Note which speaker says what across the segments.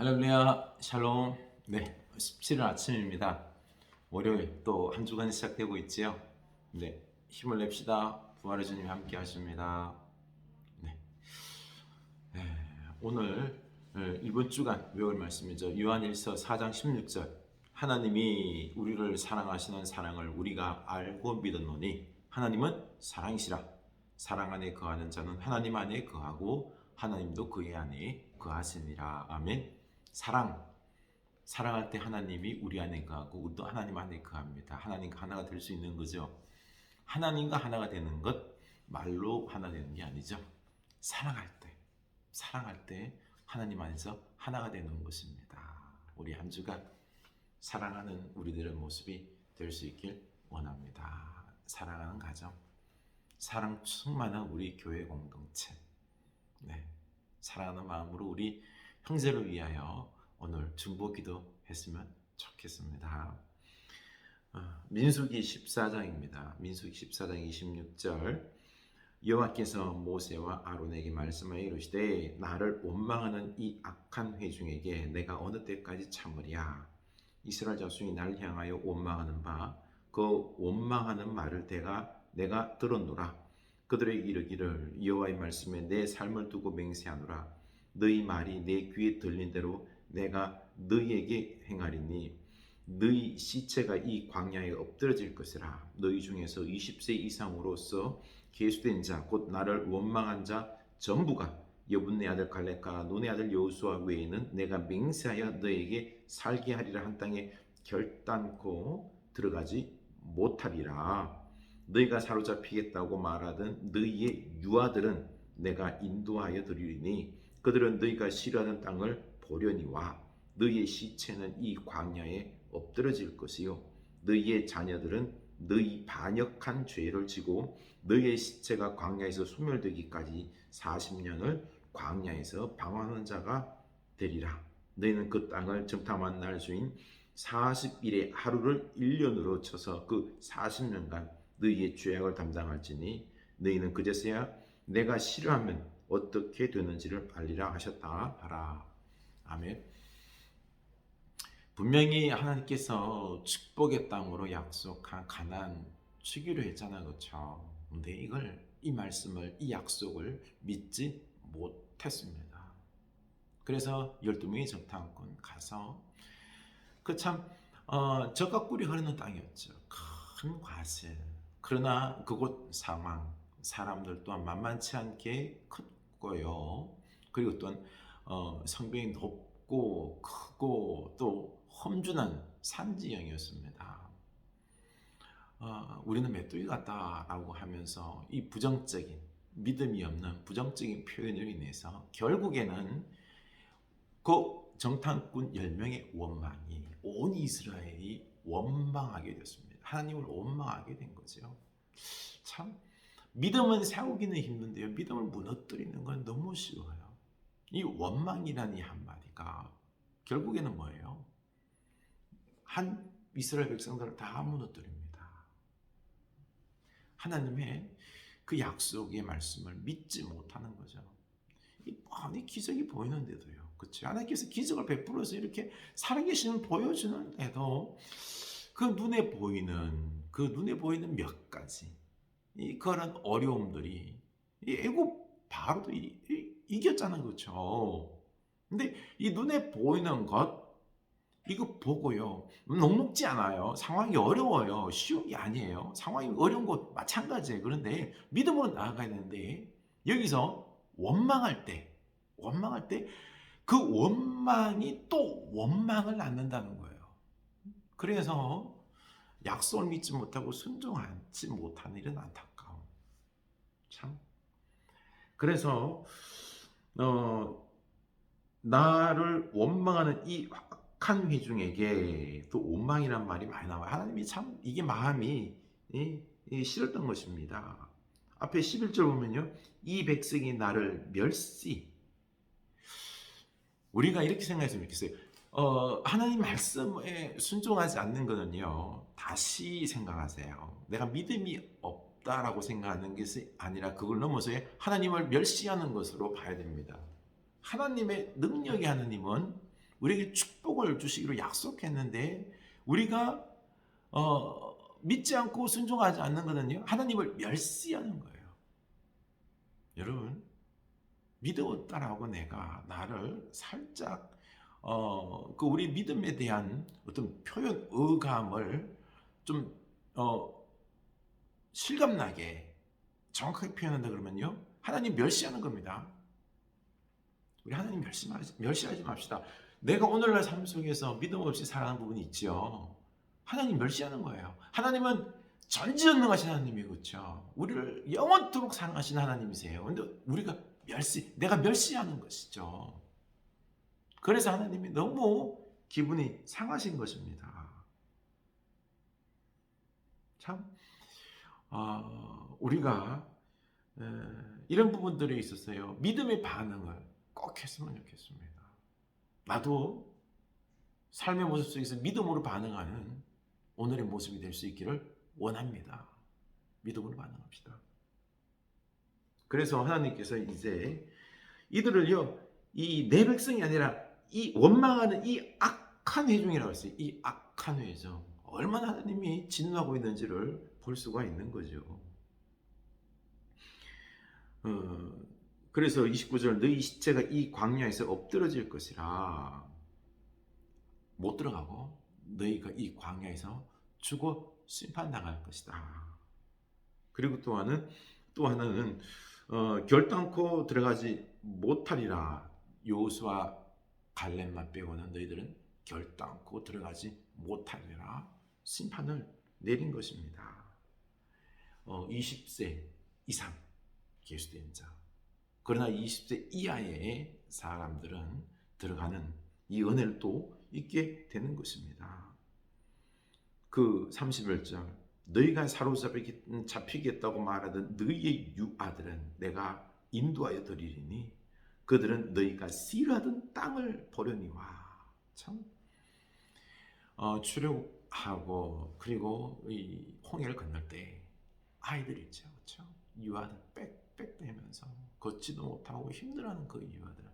Speaker 1: 할렐루야 샬롬. 네 17일 아침입니다. 월요일 또 한 주간이 시작되고 있지요. 네 힘을 냅시다. 부활의 주님이 함께 하십니다. 네. 네, 오늘 네, 이번 주간 외울 말씀이죠. 요한일서 4장 16절. 하나님이 우리를 사랑하시는 사랑을 우리가 알고 믿었노니 하나님은 사랑이시라. 사랑 안에 거하는 자는 하나님 안에 거하고 하나님도 그의 안에 거하시니라. 아멘 사랑 사랑할 때 하나님이 우리 안에 거하고 우리도 하나님 안에 거합니다. 하나님과 하나가 될 수 있는 거죠. 하나님과 하나가 되는 것 말로 하나 되는 게 아니죠. 사랑할 때 사랑할 때 하나님 안에서 하나가 되는 것입니다. 우리 한 주간 사랑하는 우리들의 모습이 될 수 있길 원합니다. 사랑하는 가정, 사랑 충만한 우리 교회 공동체, 네, 사랑하는 마음으로 우리 형제를 위하여 오늘 중보기도 했으면 좋겠습니다. 어, 민수기 14장입니다. 민수기 14장 26절 여호와께서 모세와 아론에게 말씀하여 이르시되 나를 원망하는 이 악한 회중에게 내가 어느 때까지 참으랴 이스라엘 자손이 날 향하여 원망하는 바 그 원망하는 말을 내가 내가 들었노라 그들에게 이르기를 여호와의 말씀에 내 삶을 두고 맹세하노라 너희 말이 내 귀에 들린 대로 내가 너희에게 행하리니 너희 시체가 이 광야에 엎드러질 것이라. 너희 중에서 20세 이상으로서 계수된 자 곧 나를 원망한 자 전부가 여분네 아들 갈렙과 논의 아들 여호수아 외에는 내가 맹세하여 너에게 살게 하리라 한 땅에 결단코 들어가지 못하리라. 너희가 사로잡히겠다고 말하던 너희의 유아들은 내가 인도하여 드리리니 그들은 너희가 싫어하는 땅을 보려니와. 너희의 시체는 이 광야에 엎드러질 것이요. 너희의 자녀들은 너희 반역한 죄를 지고 너희의 시체가 광야에서 소멸되기까지 40년을 광야에서 방황하는 자가 되리라. 너희는 그 땅을 정탐한 날 수인 40일의 하루를 1년으로 쳐서 그 40년간 너희의 죄악을 담당할지니 너희는 그제서야 내가 싫어하면 어떻게 되는지를 알리라 하셨다 하라. 아멘. 분명히 하나님께서 축복의 땅으로 약속한 가난 주기로 했잖아, 그렇죠? 근데 이걸 이 말씀을 이 약속을 믿지 못했습니다. 그래서 12명의 정탐꾼 가서 그참 어, 젖과 꿀이 흐르는 땅이었죠. 큰 과실. 그러나 그곳 상황 사람들 또한 만만치 않게 컸고요. 그리고 또한 어, 성벽이 높고 크고 또 험준한 산지형이었습니다. 어, 우리는 메뚜기 같다라고 하면서 이 부정적인 믿음이 없는 부정적인 표현으로 인해서 결국에는 그 정탐꾼 10명의 원망이 온 이스라엘이 원망하게 됐습니다. 하나님을 원망하게 된 거죠. 참 믿음은 세우기는 힘든데요. 믿음을 무너뜨리는 건 너무 쉬워요. 이 원망이라는 이 한마디가 결국에는 뭐예요? 한 이스라엘 백성들을 다 무너뜨립니다. 하나님의 그 약속의 말씀을 믿지 못하는 거죠. 이 뻔히 기적이 보이는데도요. 그렇죠? 하나님께서 기적을 베풀어서 이렇게 살아계시는 보여주는데도 그 눈에 보이는 그 눈에 보이는 몇 가지 이 그런 어려움들이 이 애굽 바로도 이, 이, 이겼잖아요, 그렇죠? 근데 이 눈에 보이는 것 이거 보고요 녹록지 않아요. 상황이 어려워요. 쉬운 게 아니에요. 상황이 어려운 것 마찬가지예요. 그런데 믿음으로 나아가야 되는데 여기서 원망할 때, 원망할 때 그 원망이 또 원망을 낳는다는 거예요. 그래서 약속을 믿지 못하고 순종하지 못하는 일은 안타까움. 참. 그래서 어, 나를 원망하는 이 악한 회중에게 또 원망이란 말이 많이 나와요. 하나님이 참 이게 마음이 이, 이 싫었던 것입니다. 앞에 11절 보면요. 이 백성이 나를 멸시. 우리가 이렇게 생각했으면 좋겠어요. 어, 하나님 말씀에 순종하지 않는 거는요, 다시 생각하세요. 내가 믿음이 없다라고 생각하는 것이 아니라 그걸 넘어서 하나님을 멸시하는 것으로 봐야 됩니다. 하나님의 능력의 하나님은 우리에게 축복을 주시기로 약속했는데 우리가 어, 믿지 않고 순종하지 않는 것은요 하나님을 멸시하는 거예요. 여러분 믿었다라고 내가 나를 살짝 어, 그 우리 믿음에 대한 어떤 표현 의감을 좀 어, 실감나게 정확하게 표현한다 그러면요 하나님 멸시하는 겁니다. 우리 하나님 멸시하지, 멸시하지 맙시다. 내가 오늘날 삶 속에서 믿음 없이 살아가는 부분이 있죠. 하나님 멸시하는 거예요. 하나님은 전지전능하신 하나님이 그렇죠. 우리를 영원토록 사랑하시는 하나님이세요. 근데 우리가 멸시, 내가 멸시하는 것이죠. 그래서 하나님이 너무 기분이 상하신 것입니다. 참, 어, 우리가 에, 이런 부분들에 있었어요. 믿음의 반응을 꼭 했으면 좋겠습니다. 나도 삶의 모습 속에서 믿음으로 반응하는 오늘의 모습이 될 수 있기를 원합니다. 믿음으로 반응합시다. 그래서 하나님께서 이제 이들을요, 이 내 백성이 아니라 이 원망하는 이 악한 회중이라고 했어요. 이 악한 회중. 얼마나 하나님이 진노하고 있는지를 볼 수가 있는 거죠. 어, 그래서 29절 너희 시체가 이 광야에서 엎드러질 것이라 못 들어가고 너희가 이 광야에서 죽어 심판당할 것이다. 그리고 또 하나는 또 하나는 어, 결단코 들어가지 못하리라. 요수와 갈렙만 빼고는 너희들은 결단코 들어가지 못하리라. 심판을 내린 것입니다. 어, 20세 이상 예수된 자. 그러나 20세 이하의 사람들은 들어가는 이 은혜를 또 있게 되는 것입니다. 그 31절 너희가 사로잡히겠다고 말하던 너희의 유아들은 내가 인도하여 드리리니 그들은 너희가 싫어하던 땅을 보려니와. 참. 어, 출애하고 그리고 이 홍해를 건널 때 아이들 있죠, 그렇죠? 유아들 빽빽대면서 걷지도 못하고 힘들어하는 그 유아들.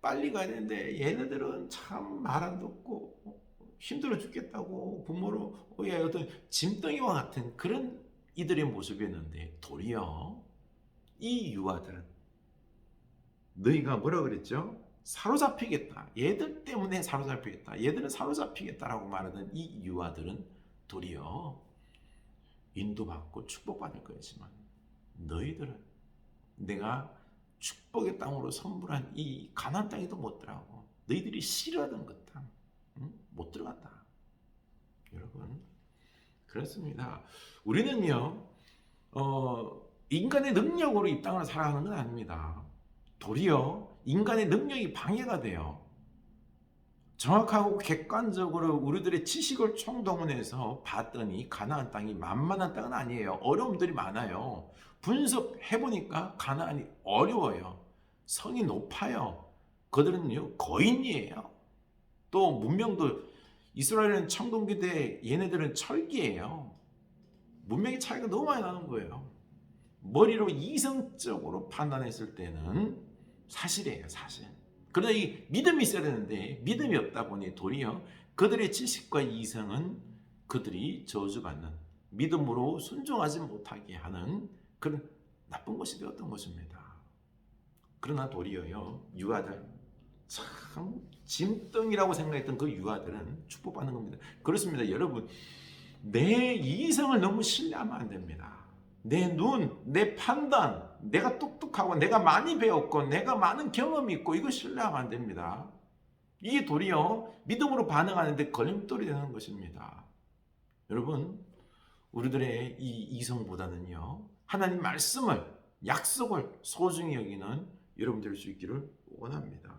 Speaker 1: 빨리 가야 되는데 얘네들은 참 말 안 듣고 힘들어 죽겠다고 부모로 의 어떤 짐덩이와 같은 그런 이들의 모습이었는데 도리어 이 유아들은 너희가 뭐라 그랬죠? 사로잡히겠다. 얘들 때문에 사로잡히겠다. 얘들은 사로잡히겠다라고 말하는 이 유아들은 도리어 인도받고 축복받을 거지만 너희들은 내가 축복의 땅으로 선물한 이 가나안 땅에도 못 들어가고 너희들이 싫어하던 그 땅, 응? 못 들어간다. 여러분 그렇습니다. 우리는요 어, 인간의 능력으로 이 땅을 살아가는 건 아닙니다. 도리어 인간의 능력이 방해가 돼요. 정확하고 객관적으로 우리들의 지식을 총동원해서 봤더니 가나안 땅이 만만한 땅은 아니에요. 어려움들이 많아요. 분석해 보니까 가나안이 어려워요. 성이 높아요. 그들은요 거인이에요. 또 문명도 이스라엘은 청동기대 얘네들은 철기예요. 문명의 차이가 너무 많이 나는 거예요. 머리로 이성적으로 판단했을 때는 사실이에요, 사실. 그러나 이 믿음이 있어야 되는데 믿음이 없다 보니 도리어 그들의 지식과 이성은 그들이 저주받는 믿음으로 순종하지 못하게 하는 그런 나쁜 것이 되었던 것입니다. 그러나 도리어요 유아들 참 짐덩이라고 생각했던 그 유아들은 축복받는 겁니다. 그렇습니다, 여러분. 내 이성을 너무 신뢰하면 안 됩니다. 내 눈, 내 판단, 내가 똑똑하고 내가 많이 배웠고 내가 많은 경험이 있고 이거 신뢰하면 안 됩니다. 이게 도리어 믿음으로 반응하는데 걸림돌이 되는 것입니다. 여러분, 우리들의 이 이성보다는요, 하나님 말씀을, 약속을 소중히 여기는 여러분 될 수 있기를 원합니다.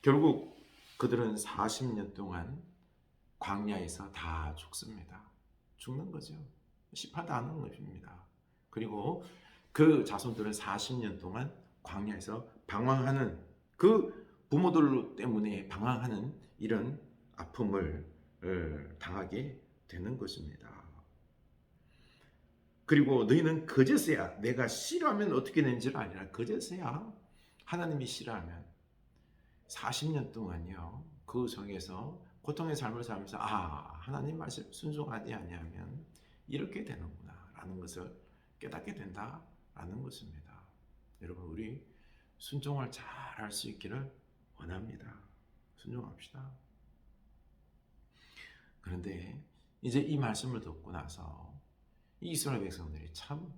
Speaker 1: 결국 그들은 40년 동안 광야에서 다 죽습니다. 죽는 거죠. 안 하는 것입니다. 그리고 그 자손들은 40년 동안 광야에서 방황하는 그 부모들 때문에 방황하는 이런 아픔을 어, 당하게 되는 것입니다. 그리고 너희는 그제서야. 내가 싫어하면 어떻게 되는지를 아니라. 그제서야. 하나님이 싫어하면. 40년 동안요. 그 속에서 고통의 삶을 살면서 아 하나님 말씀 순종하지 아니하면 이렇게 되는구나 라는 것을 깨닫게 된다라는 것입니다. 여러분 우리 순종을 잘 할 수 있기를 원합니다. 순종합시다. 그런데 이제 이 말씀을 듣고 나서 이 이스라엘 백성들이 참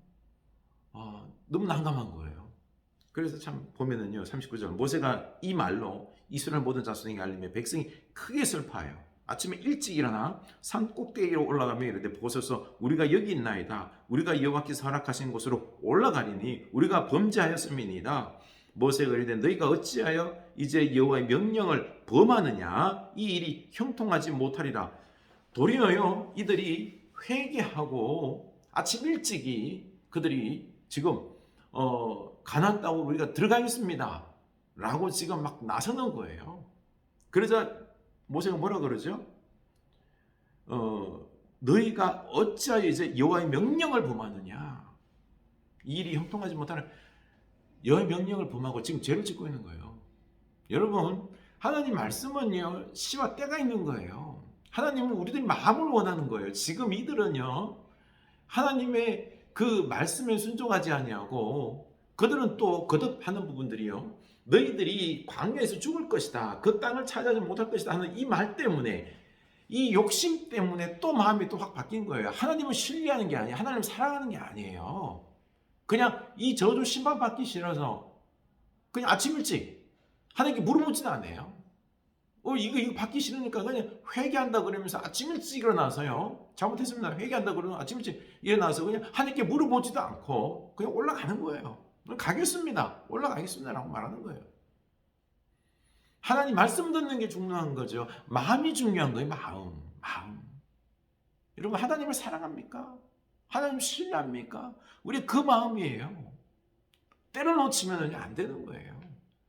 Speaker 1: 어, 너무 난감한 거예요. 그래서 참 보면은요 39절 모세가 이 말로 이스라엘 모든 자손에게 알리며 백성이 크게 슬퍼하여 아침에 일찍 일어나 산 꼭대기로 올라가며 이르되 보소서 우리가 여기 있나이다. 우리가 여호와께서 허락하신 곳으로 올라가리니 우리가 범죄하였음이니이다. 모세가 이르되 너희가 어찌하여 이제 여호와의 명령을 범하느냐? 이 일이 형통하지 못하리라. 도리어요 이들이 회개하고 아침 일찍이 그들이 지금 어 가나안 땅으로 우리가 들어가겠습니다. 라고 지금 막 나서는 거예요. 그러자 모세가 뭐라 그러죠? 어 너희가 어찌하여 이제 여호와의 명령을 범하느냐? 이 일이 형통하지 못하는 여호와의 명령을 범하고 지금 죄를 짓고 있는 거예요. 여러분 하나님 말씀은요 시와 때가 있는 거예요. 하나님은 우리들이 마음을 원하는 거예요. 지금 이들은요 하나님의 그 말씀에 순종하지 아니하고 그들은 또 거듭하는 부분들이요 너희들이 광야에서 죽을 것이다. 그 땅을 찾아지 못할 것이다 하는 이 말 때문에 이 욕심 때문에 또 마음이 또 확 바뀐 거예요. 하나님을 신뢰하는 게 아니에요. 하나님을 사랑하는 게 아니에요. 그냥 이 저주 심판 받기 싫어서 그냥 아침 일찍 하나님께 물어보지도 않아요. 어 이거 이거 받기 싫으니까 그냥 회개한다 그러면서 아침 일찍 일어나서요. 잘못했습니다. 회개한다 그러면 아침 일찍 일어나서 그냥 하나님께 물어보지도 않고 그냥 올라가는 거예요. 가겠습니다. 올라가겠습니다 라고 말하는 거예요. 하나님 말씀 듣는 게 중요한 거죠. 마음이 중요한 거예요. 마음, 마음. 여러분 하나님을 사랑합니까? 하나님 신뢰합니까? 우리 그 마음이에요. 때려 놓치면 안 되는 거예요.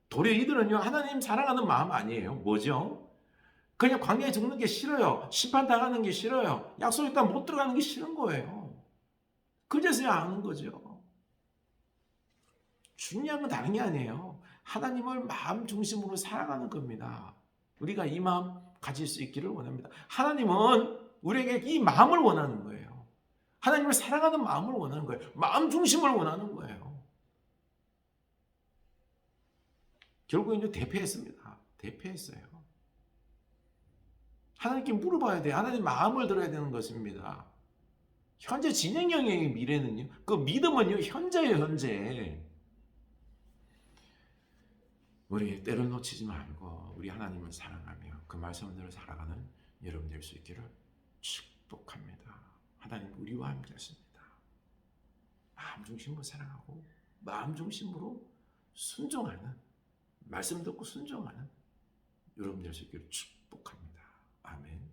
Speaker 1: 도리어 이들은요 하나님 사랑하는 마음 아니에요. 뭐죠? 그냥 광야에 죽는 게 싫어요. 심판 당하는 게 싫어요. 약속 있다 못 들어가는 게 싫은 거예요. 그제서야 아는 거죠. 중요한 건 다른 게 아니에요. 하나님을 마음 중심으로 사랑하는 겁니다. 우리가 이 마음 가질 수 있기를 원합니다. 하나님은 우리에게 이 마음을 원하는 거예요. 하나님을 사랑하는 마음을 원하는 거예요. 마음 중심을 원하는 거예요. 결국 이제 대패했습니다. 대패했어요. 하나님께 물어봐야 돼요. 하나님 마음을 들어야 되는 것입니다. 현재 진행 영역의 미래는요. 그 믿음은요. 현재예요, 현재. 우리 때를 놓치지 말고 우리 하나님을 사랑하며 그 말씀대로 살아가는 여러분 될 수 있기를 축복합니다. 하나님 우리와 함께 하십니다. 마음 중심으로 사랑하고 마음 중심으로 순종하는 말씀 듣고 순종하는 여러분 될 수 있기를 축복합니다. 아멘.